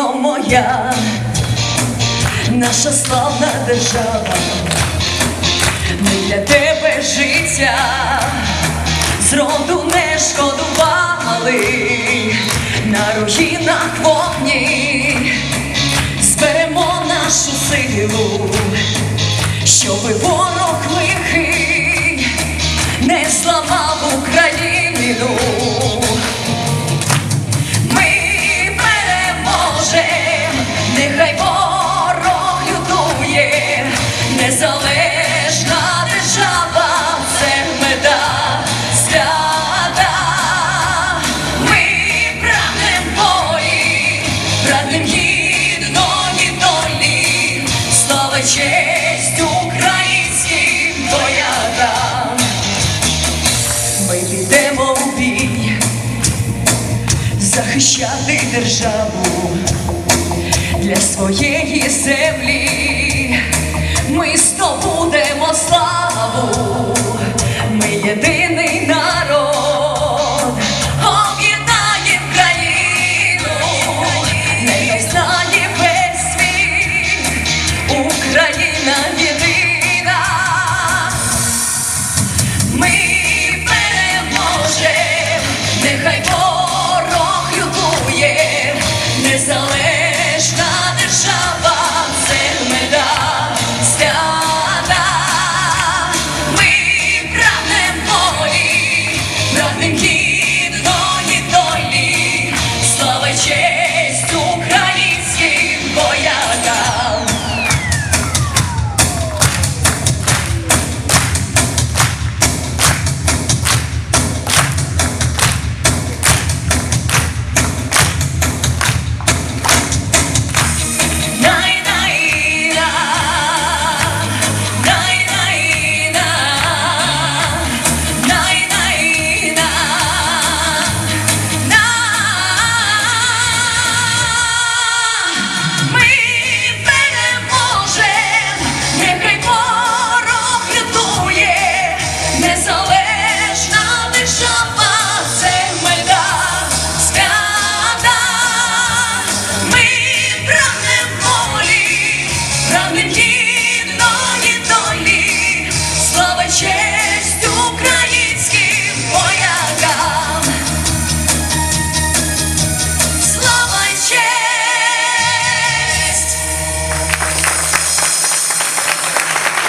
рідно моя, наша славна держава, ми для тебе життя, зроду не шкодували на руїнах вогні. захищати державу для своєї землі. Ми здобудемо славу, ми єдиний народ, об'єднаєм країну, нехай знає весь світ, Україна.